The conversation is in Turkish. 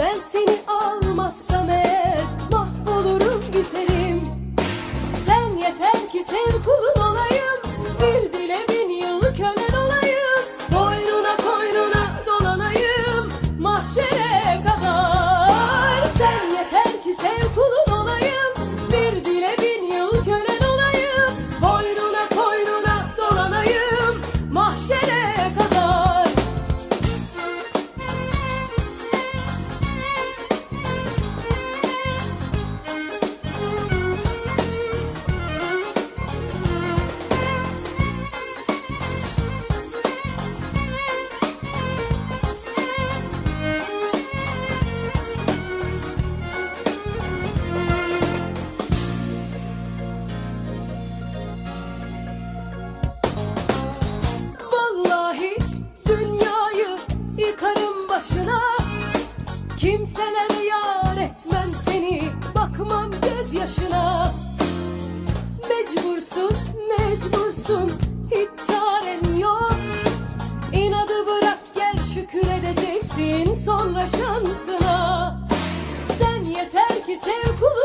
Ben yıkarım başına. Kimselere yar etmem seni bakmam gözyaşına. Mecbursun mecbursun hiç çaren yok. İnadı bırak gel şükür edeceksin sonra şansına. Sen yeter ki sev kulu